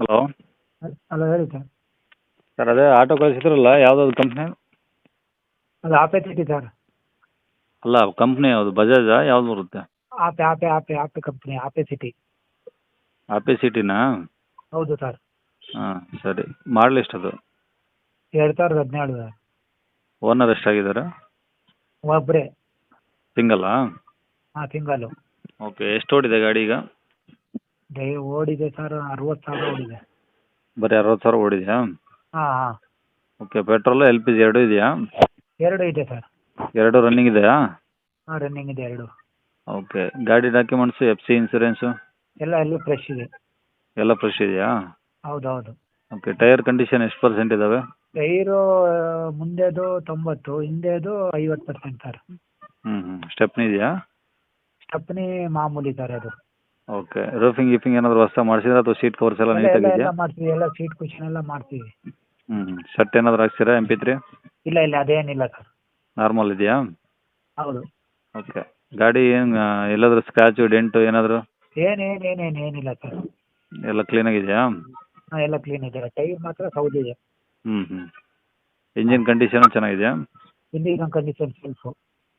Hello? Hello ಹೇಳಿ sir. Sir ಅದೇ auto ಕಳಿಸಿದ್ರಲ್ಲ ಯಾವ್ದಾದ್ರು ಕಂಪ್ನಿ ಅದು ಆಪೆ ಸಿಟಿ ಸರ್. ಅಲ್ಲ ಕಂಪ್ನಿ ಯಾವುದು? ಬಜಾಜಾ ಯಾವ್ದು ಬರುತ್ತೆ? Ape Ape Ape Ape company Ape city Ape ಸಿಟಿನಾ ಹೌದು ಸರ್. ಹಾಂ ಸರಿ. ಮಾಡಲ್ ಅದು? ಎರಡು ಸಾವಿರದ ಹದಿನೇಳು ಸರ್. ಓನರ್ ಎಷ್ಟಾಗಿದ್ದಾರೆ? ಒಬ್ಬರೇ ಸಿಂಗಲ್ಲಾ ಹಾಂ ತಿಂಗಳು ಓಕೆ ಎಷ್ಟು ಓಡಿದೆ ಗಾಡಿ ಈಗ? ಡೇ ಓಡಿದೆ ಸರ್ ಅರವತ್ತು ಸಾವಿರ ಓಡಿದೆ. ಬರೀ ಅರವತ್ತು ಸಾವಿರ ಓಡಿದೆಯಾ? ಹಾಂ ಹಾಂ. Okay petrol L P G ಎರಡೂ ಇದೆಯಾ? ಎರಡು ಇದೆ ಸರ್ ಎರಡು ರನ್ನಿಂಗ್ ಇದೆಯಾ? ಹಾಂ ರನ್ನಿಂಗ್ ಇದೆ ಎರಡು. ಓಕೆ ಗಾಡಿ ಡಾಕ್ಯುಮೆಂಟ್ಸ್ ಎಫ್ ಸಿ ಇನ್ಸೂರೆನ್ಸು ಎಲ್ಲ ಎಲ್ಲ ಫ್ರೆಶ್ ಇದೆ. ಎಲ್ಲ ಫ್ರೆಶ್ ಇದೆಯಾ? ಹೌದು ಹೌದು ಓಕೆ ಟೈರ್ ಕಂಡೀಷನ್ ಎಷ್ಟು ಪರ್ಸೆಂಟ್ ಇದ್ದಾವೆ ಟೈರು ಮುಂದೆದು ತೊಂಬತ್ತು ಹಿಂದೆದು ಐವತ್ತು ಪರ್ಸೆಂಟ್ ಸರ್ ಹ್ಞೂ ಹ್ಞೂ ಸ್ಟೆಪ್ನಿ ಇದೆಯಾ? ಸ್ಟೆಪ್ನಿ ಮಾಮೂಲಿ ಸರ್ ಅದು. ಓಕೆ ರೂಫಿಂಗ್ ಗೀಫಿಂಗ್ ಏನಾದ್ರು ಹೊಸ ಮಾಡಿಸಿದ್ರೆ ಅಥವಾ ಸೀಟ್ ಕವರ್ಸ್ ಎಲ್ಲ ಎಲ್ಲ ಎಲ್ಲ ನೀಟಾಗಿದೆಯಾ ಎಲ್ಲ ಮಾಡ್ತೀವಿ. ಎಲ್ಲ ಸೀಟ್ ಕುಷನ್ ಎಲ್ಲ ಮಾಡ್ತೀವಿ. ಹ್ಮ್ ಸೆಟ್ ಶರ್ಟ್ ಏನಾದರೂ ಹಾಕ್ಸಿರಾ ಎಂಪಿ ಪಿ ತ್ರೀ ಇಲ್ಲ ಇಲ್ಲ. ಅದೇನಿಲ್ಲ ಸರ್ ನಾರ್ಮಲ್ ಇದೆಯಾ? ಹೌದು. ಓಕೆ ಗಾಡಿ ಏನು ಎಲ್ಲಾದರೂ ಸ್ಕ್ರ್ಯಾಚು ಡೆಂಟು ಏನಾದರೂ? ಏನು ಏನು ಏನು ಏನು ಏನಿಲ್ಲ ಸರ್ ಎಲ್ಲ ಕ್ಲೀನಾಗಿದೆಯಾ ಹಾಂ ಎಲ್ಲ ಕ್ಲೀನ್ ಇದೆ ಟೈರ್ ಮಾತ್ರ ಸೌದಿದೆ ಹ್ಞೂ ಹ್ಞೂ ಇಂಜಿನ್ ಕಂಡೀಷನ್ ಚೆನ್ನಾಗಿದೆಯಾ? ಇಂಜಿನ್ ಕಂಡೀಷನ್ ಸೆಲ್ಫು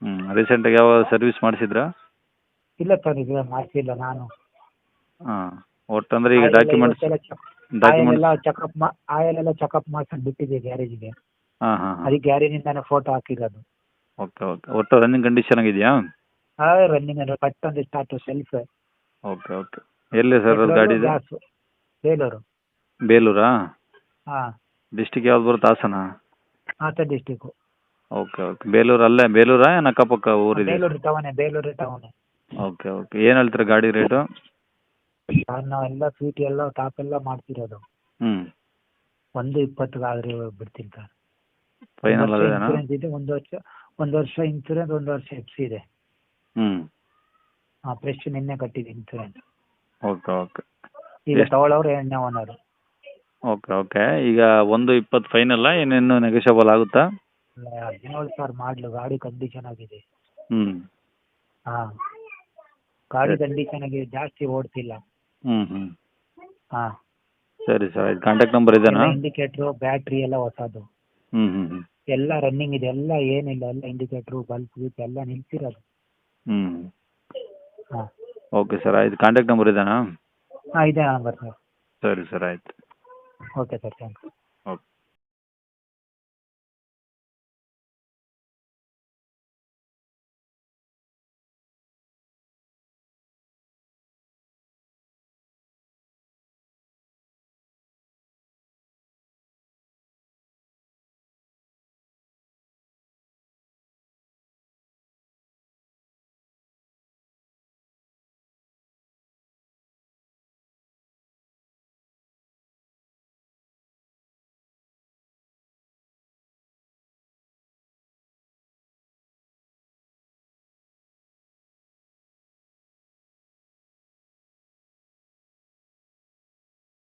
ಹ್ಞೂ ರೀಸೆಂಟಾಗಿ ಯಾವ ಸರ್ವಿಸ್ ಮಾಡಿಸಿದ್ರಾ? ಇಲ್ಲ ಸರ್ ಇದು ಮಾಡಿಸಿಲ್ಲ ನಾನು. ಹಾಂ ಒಟ್ಟು ಅಂದ್ರೆ ಈಗ ಡಾಕ್ಯುಮೆಂಟ್ಸ್ ಎಲ್ಲ ಚೆಕಪ್ ಮಾ ಆಯಲ್ ಎಲ್ಲ ಚೆಕಪ್ ಮಾಡ್ಕೊಂಡು ಬಿಟ್ಟಿದೆ ಗ್ಯಾರೇಜಿಗೆ. ಹಾಂ ಹಾಂ ಹಾಂ. ಅದಕ್ಕೆ ಗ್ಯಾರೇಜಿಂದಾನೆ ಫೋಟೋ ಹಾಕಿರೋದು. Okay okay. ಒಟ್ಟು ರನ್ನಿಂಗ್ ಕಂಡೀಷನ್ ಆಗಿದೆಯಾ? ಆ ರನ್ನಿಂಗ್ ಅಂದ್ರೆ ಪಟ್ ಅಂತ ಸ್ಟಾರ್ಟ್ ಸೆಲ್ಫ್ ಓಕೆ ಓಕೆ. ಎಲ್ಲಿ ಸರ್ ಗಾಡಿ ಇದೆ? ಬೇಲೂರು. ಬೇಲೂರಾ? ಹಾಂ. ಡಿಸ್ಟಿಕ್ ಯಾವ್ದು ಬರುತ್ತೆ? Hassan? Hassan district okay okay. Belur ಅಲ್ಲೇ ಬೇಲೂರಾ ಏನು ಅಕ್ಕಪಕ್ಕ ಊರಿದೆ? ಬೇಲೂರು ಟೌನೇ ಬೇಲೂರು ಟೌನೆ ಓಕೆ ಓಕೆ ಏನು ಹೇಳ್ತೀರಾ ಗಾಡಿ ರೇಟು ಸರ್ ನಾವೆಲ್ಲ ಸ್ವೀಟ್ ಎಲ್ಲ ಟಾಪ್ ಎಲ್ಲ ಮಾಡ್ತಿರೋದು. ಹ್ಞೂ ಒಂದು ಆದ್ರೆ ಬಿಡ್ತೀನಿ ಸರ್. ಫೈನಲ್ ಒಂದು ವರ್ಷ ಅದೇನಾ? ಇನ್ಸೂರೆನ್ಸ್ ಇದೆ ಒಂದು ವರ್ಷ ಒಂದು ವರ್ಷ ಇನ್ಸೂರೆನ್ಸ್ ಒಂದು ವರ್ಷ ಎಫ್ ಸಿ ಇದೆ. ಹ್ಞೂ ಹಾಂ ಫ್ರೆಶ್ ನಿನ್ನೆ ಕಟ್ಟಿದೆ ಇನ್ಸೂರೆನ್ಸ್ ಓಕೆ ಓಕೆ ಈಗ ಎಷ್ಟು? ತಗೊಳ್ಳೋರು ಎಣ್ಣೆ ಓನರು. ಓಕೆ ಓಕೆ ಈಗ ಒಂದು ಇಪ್ಪತ್ತು ಫೈನಲ್ಲ ಏನೇನು ನೆಗೋಷಿಯಬಲ್ ಆಗುತ್ತಾ? ಹದಿನೇಳು ಸಾವಿರ ಮಾಡಲು ಗಾಡಿ ಕಂಡೀಷನ್ ಆಗಿದೆ. ಹ್ಞೂ ಹಾಂ. ಗಾಡಿ. ಕಂಡೀಷನ್ ಆಗಿದೆ ಜಾಸ್ತಿ ಓಡ್ತಿಲ್ಲ. ಹ್ಞೂ ಹ್ಞೂ ಹಾ. ಸರಿ ಸರ್. ಆಯ್ತು. ಕಾಂಟ್ಯಾಕ್ಟ್ ನಂಬರ್ ಇದೆನಾ? ಇಂಡಿಕೇಟ್ರು ಬ್ಯಾಟ್ರಿ ಎಲ್ಲ ಹೊಸದು. ಹ್ಞೂ ಹ್ಞೂ ಹ್ಞೂ ಎಲ್ಲ ರನ್ನಿಂಗ್ ಇದೆ. ಎಲ್ಲ ಏನಿಲ್ಲ. ಎಲ್ಲ ಇಂಡಿಕೇಟ್ರು ಬಲ್ಬ್ ಗಿಲ್ಪ್ ಎಲ್ಲ ನಿಲ್ಸಿರೋದು. ಹ್ಞೂ ಹಾ. ಓಕೆ ಸರ್ ಆಯ್ತು. ಕಾಂಟ್ಯಾಕ್ಟ್ ನಂಬರ್ ಇದೆನಾ? ಹಾಂ ಇದೆ ನಂಬರ್ ಸರ್ ಸರಿ ಸರ್. ಆಯ್ತು. Okay sir thanks